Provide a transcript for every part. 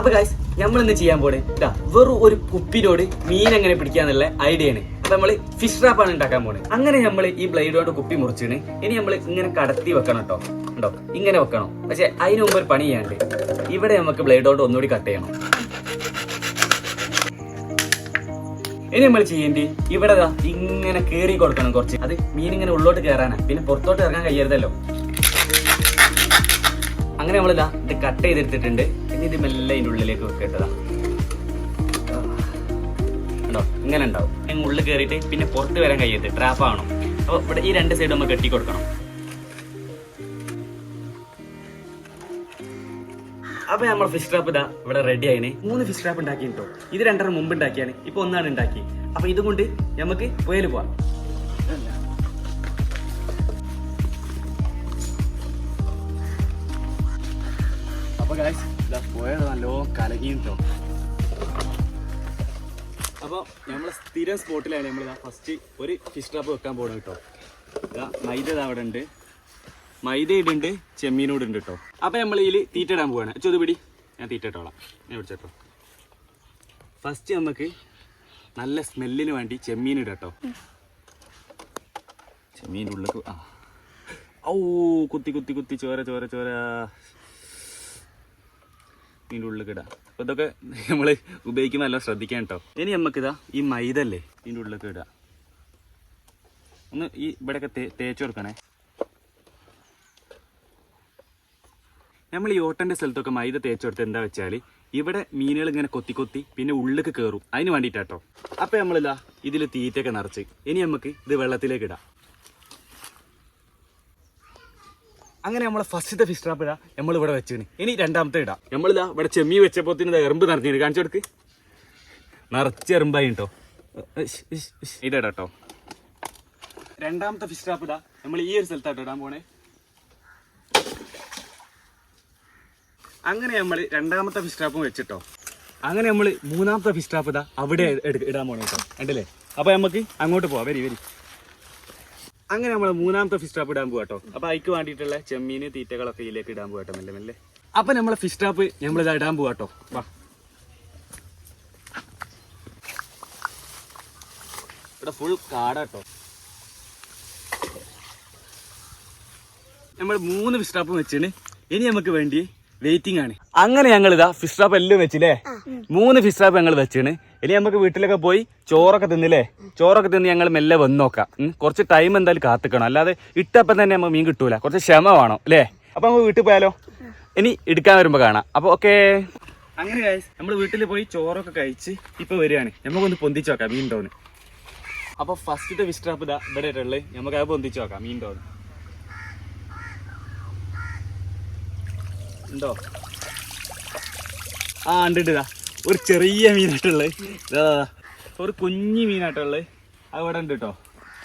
അപ്പൊ ഗായ്സ് നമ്മൾ ഇന്ന് ചെയ്യാൻ പോണേ. ഇതാ വെറും ഒരു കുപ്പിനോട് മീൻ എങ്ങനെ പിടിക്കാന്നുള്ള ഐഡിയ ആണ് അപ്പൊ നമ്മൾ ഫിഷ് ട്രാപ്പാണ് ഉണ്ടാക്കാൻ പോണേ. അങ്ങനെ നമ്മൾ ഈ ബ്ലേഡോട് കുപ്പി മുറിച്ചിന് ഇനി നമ്മൾ ഇങ്ങനെ കടത്തി വെക്കണം കേട്ടോ ഉണ്ടോ ഇങ്ങനെ വെക്കണം. പക്ഷെ അതിന് മുമ്പ് ഒരു പണി ചെയ്യാണ്ട് ഇവിടെ നമുക്ക് ബ്ലേഡോട് ഒന്നുകൂടി കട്ട് ചെയ്യണം. ഇനി നമ്മൾ ചെയ്യേണ്ടി ഇവിടെ ഇങ്ങനെ കേറി കൊടുക്കണം കുറച്ച്. അത് മീൻ ഇങ്ങനെ ഉള്ളോട്ട് കയറാനാ പിന്നെ പുറത്തോട്ട് ഇറങ്ങാൻ കഴിയരുതല്ലോ. അങ്ങനെ നമ്മളിതാ ഇത് കട്ട് ചെയ്തെടുത്തിട്ടുണ്ട്. ഇനി ഇത് മെല്ലെ അതിന്റെ ഉള്ളിലേക്ക് വെക്കേണ്ടതാ. ഉണ്ടോ ഇങ്ങനെ ഉണ്ടാവും. ഇങ്ങനെ ഉള്ളിൽ കയറിയിട്ട് പിന്നെ പുറത്ത് വരാൻ കഴിയരുത്. ട്രാപ്പ് ആവണം. അപ്പോൾ ഇവിടെ ഈ രണ്ട് സൈഡ് നമ്മൾ കെട്ടി കൊടുക്കണം അപ്പൊ നമ്മൾ ഫിഷ് ട്രാപ്പ് ഇതാ ഇവിടെ റെഡി ആയിന്. മൂന്ന് ഫിഷ് ട്രാപ്പ് ഉണ്ടാക്കി കേട്ടോ ഇത് രണ്ടെണ്ണം മുമ്പ് ഉണ്ടാക്കിയാണ്. ഇപ്പൊ ഒന്നാണ് ഉണ്ടാക്കി. അപ്പൊ ഇതുകൊണ്ട് നമുക്ക് പുയൽ പോവാം. അപ്പൊ ഗായ്സ് ഇതാ പുഴ നല്ലോ കലകി കേട്ടോ അപ്പോൾ നമ്മൾ സ്ഥിരം സ്പോട്ടിലാണ് നമ്മൾ ഫസ്റ്റ് ഒരു ഫിഷ് ട്രാപ്പ് വെക്കാൻ പോകണം കേട്ടോ. മൈദ അവിടെ ഉണ്ട്. മൈദ ഇടുണ്ട് ചെമ്മീനോട് ഉണ്ട് കേട്ടോ. അപ്പോൾ നമ്മൾ ഇതിൽ തീറ്റ ഇടാൻ പോവാണ്. ചൊതുപിടി ഞാൻ തീറ്റ ഇട്ടോളാം. ഞാൻ പിടിച്ചോ ഫസ്റ്റ് നമുക്ക് നല്ല സ്മെല്ലിന് വേണ്ടി ചെമ്മീൻ ഇടാം കേട്ടോ. ചെമ്മീന്റെ ഉള്ളിൽ ഔ കുത്തി കുത്തി കുത്തി ചോര ചോര ചോര. ഇതിന്റെ ഉള്ളിൽ ഇടാം അപ്പോൾ ഇതൊക്കെ നമ്മൾ ഉപയോഗിക്കുമ്പോൾ എല്ലാം ശ്രദ്ധിക്കാൻ കേട്ടോ ഇനി നമുക്കിതാ ഈ മൈദല്ലേ ഇതിന്റെ ഉള്ളിലേക്ക് ഇടാം ഒന്ന് ഈ ഇവിടെയൊക്കെ തേ തേച്ച് കൊടുക്കണേ. നമ്മൾ ഈ ഓട്ടന്റെ സ്ഥലത്തൊക്കെ മൈദ തേച്ച് കൊടുത്ത് എന്താ വെച്ചാൽ ഇവിടെ മീനുകൾ ഇങ്ങനെ കൊത്തി കൊത്തി പിന്നെ ഉള്ളിലേക്ക് കയറും അതിന് വേണ്ടിയിട്ടാട്ടോ അപ്പോൾ നമ്മളിതാ ഇതിൽ തീറ്റയൊക്കെ നിറച്ച്. ഇനി നമുക്ക് ഇത് വെള്ളത്തിലേക്ക് ഇടാം. അങ്ങനെ നമ്മളെ ഫസ്റ്റത്തെ ഫിഷ് ട്രാപ്പ് ഇടാ നമ്മൾ ഇവിടെ വെച്ചിന് ഇനി രണ്ടാമത്തെ ഇടാം. നമ്മളിതാ ഇവിടെ ചെമ്മി വെച്ചപ്പോൾ തന്നെ എറുമ്പ് നിറഞ്ഞിട്ട് കാണിച്ചു കൊടുക്ക്. നിറച്ച് എറുമ്പായി കേട്ടോ ഇതാ കേട്ടോ രണ്ടാമത്തെ ഫിഷ് ട്രാപ്പ് ഇടാ. നമ്മൾ ഈ ഒരു സ്ഥലത്താട്ടോ ഇടാൻ പോണേ. അങ്ങനെ നമ്മൾ രണ്ടാമത്തെ ഫിഷ് ട്രാപ്പും വെച്ചിട്ടോ അങ്ങനെ നമ്മൾ മൂന്നാമത്തെ ഫിഷ് ട്രാപ്പ് ഇതാ അവിടെ ഇടാൻ പോണേ കേട്ടോ കണ്ടില്ലേ? അപ്പൊ നമുക്ക് അങ്ങോട്ട് പോവാം. വരി വരി. അങ്ങനെ നമ്മൾ മൂന്നാമത്തെ ഫിഷ് ട്രാപ്പ് ഇടാൻ പോവാട്ടോ. അപ്പൊ അതിക്ക് വേണ്ടിയിട്ടുള്ള ചെമ്മീന് തീറ്റകളൊക്കെ ഇതിലേക്ക് ഇടാൻ പോകട്ടെ മെല്ലെ മെല്ലെ. അപ്പൊ നമ്മളെ ഫിഷ് ട്രാപ്പ് നമ്മൾ ഇതാ ഇടാൻ പോവാട്ടോ. വാ. ഇവിടെ ഫുൾ കാടാട്ടോ. നമ്മൾ മൂന്ന് ഫിഷ് ട്രാപ്പ് വെച്ചിന്. ഇനി നമുക്ക് വേണ്ടി വെയിറ്റിംഗ് ആണ്. അങ്ങനെ ഞങ്ങൾ ഇതാ ഫിഷ് ട്രാപ്പ് എല്ലാം വെച്ചില്ലേ? മൂന്ന് ഫിഷ് ട്രാപ്പ് ഞങ്ങൾ വെച്ചാണ്. ഇനി നമുക്ക് വീട്ടിലൊക്കെ പോയി ചോറൊക്കെ തിന്നില്ലേ? ചോറൊക്കെ തിന്ന് ഞങ്ങൾ മെല്ലെ വന്ന് നോക്കാം കുറച്ച് ടൈം എന്തായാലും കാത്തിക്കണം. അല്ലാതെ ഇട്ടപ്പം തന്നെ നമുക്ക് മീൻ കിട്ടൂല. കുറച്ച് ക്ഷമ വേണം അല്ലേ? അപ്പൊ നമുക്ക് വീട്ടിൽ പോയാലോ? ഇനി എടുക്കാൻ വരുമ്പോ കാണാം. അപ്പൊ ഓക്കെ അങ്ങനെ നമ്മൾ വീട്ടിൽ പോയി ചോറൊക്കെ കഴിച്ച് ഇപ്പൊ വരികയാണ്. നമുക്കൊന്ന് പൊന്തിച്ച് നോക്കാം മീൻ ടോണ് അപ്പൊ ഫസ്റ്റത്തെ ഫിഷ് ട്രാപ്പ് ഇതാ ഇവിടെ ഉള്ളത് നമുക്ക് അത് പൊന്തിച്ച് നോക്കാം മീൻ ടോൺ ഉണ്ടോ? ആ ഉണ്ട് ഒരു ചെറിയ മീനായിട്ടുള്ളത്. ഒരു കുഞ്ഞു മീനായിട്ടുള്ളത്. അത് ഇവിടെ ഉണ്ട് കേട്ടോ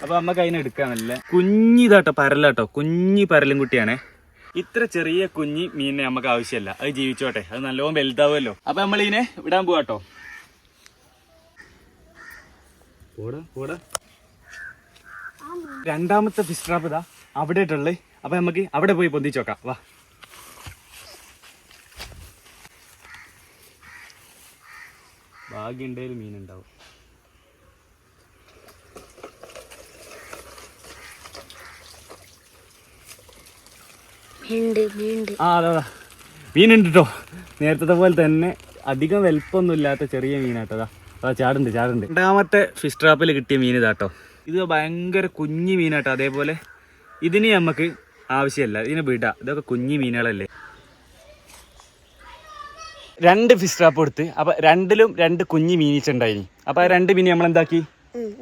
അപ്പൊ നമുക്ക് അതിനെ എടുക്കാൻ നല്ല. കുഞ്ഞിതാട്ടോ പരലാട്ടോ. കുഞ്ഞി പരലും കുട്ടിയാണേ. ഇത്ര ചെറിയ കുഞ്ഞി മീനെ നമുക്ക് ആവശ്യമല്ല. അത് ജീവിച്ചോട്ടെ. അത് നല്ലോണം വലുതാവുമല്ലോ. അപ്പൊ നമ്മൾ ഇതിനെ വിടാൻ പോവാട്ടോ പോടാ പോടാ. രണ്ടാമത്തെ ഫിഷ് ട്രാപ്പ് ഇതാ. അവിടെ ഇട്ടുള്ളേ അപ്പൊ നമുക്ക് അവിടെ പോയി പൊന്തിച്ചോക്കാം വാ. ഭാഗ്യണ്ടേലും മീനുണ്ടാവും. മീനുണ്ടോ മീനുണ്ട് ആ അതാ അതാ. മീനുണ്ട് കേട്ടോ നേരത്തെ പോലെ തന്നെ അധികം വലിപ്പമൊന്നും ഇല്ലാത്ത ചെറിയ മീനാട്ടതാ അതാ. ചാടുണ്ട് ചാടുണ്ട്. രണ്ടാമത്തെ ഫിഷ് ട്രാപ്പിൽ കിട്ടിയ മീൻ ഇതാട്ടോ ഇത് ഭയങ്കര കുഞ്ഞു മീനാട്ടോ അതേപോലെ ഇതിന് നമുക്ക് ആവശ്യമല്ല. ഇതിനെ വിട. ഇതൊക്കെ കുഞ്ഞു മീനുകളല്ലേ. രണ്ട് ഫിഷ് ട്രാപ്പ് കൊടുത്ത് അപ്പൊ രണ്ടിലും രണ്ട് കുഞ്ഞു മീനിച്ചുണ്ടായി അപ്പൊ ആ രണ്ട് മീനി നമ്മൾ എന്താക്കി?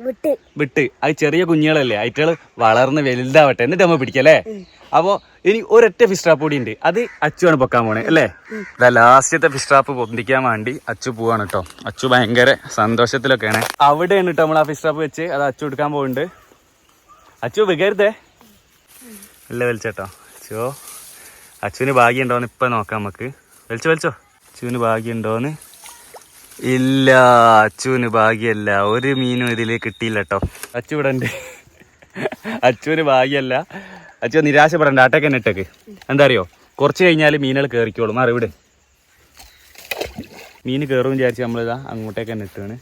വിട്ട്. വിട്ട്. അത് ചെറിയ കുഞ്ഞുങ്ങളല്ലേ അയറ്റകൾ വളർന്ന് വലുതാവട്ടെ എന്നിട്ട് നമ്മൾ പിടിക്കല്ലേ അപ്പോ ഇനി ഒരൊറ്റ ഫിഷ് ട്രാപ്പ് കൂടി ഉണ്ട്. അത് അച്ചുവാണ് പൊക്കാൻ പോണേ അല്ലേ? ഇതാ ലാസ്റ്റത്തെ ഫിഷ് ട്രാപ്പ് പൊന്തിക്കാൻ വേണ്ടി അച്ചു പോവാണ് കേട്ടോ അച്ചു ഭയങ്കര സന്തോഷത്തിലൊക്കെയാണ്. അവിടെയാണ് കേട്ടോ നമ്മൾ ആ ഫിഷ് ട്രാപ്പ് വെച്ച് അത് അച്ചു എടുക്കാൻ പോകുന്നുണ്ട് അച്ചു വികരുതേ. അല്ല വലിച്ചേട്ടോ. അച്ചോ അച്ചുവിന് ഭാഗ്യം ഉണ്ടോന്ന് ഇപ്പൊ നോക്കാം നമുക്ക്. വലിച്ചോ വലിച്ചോ. അച്ചുവിന് ഭാഗ്യമുണ്ടോന്ന്? ഇല്ല അച്ചുവിന് ഭാഗ്യല്ല. ഒരു മീനും ഇതിൽ കിട്ടിയില്ല കേട്ടോ അച്ചു ഇവിടെ ഉണ്ട്. അച്ചുവിന് ഭാഗ്യല്ല. അച്ചു നിരാശപ്പെടണ്ട അട്ടക്കന്നെ ഇട്ടക്ക് ഇട്ടേക്ക്. എന്താ അറിയോ കുറച്ച് കഴിഞ്ഞാൽ മീനുകൾ കയറിക്കോളും അറിവിടെ മീൻ കയറും വിചാരിച്ച് നമ്മളിതാ അങ്ങോട്ടേക്ക് തന്നെ ഇട്ടാണ്.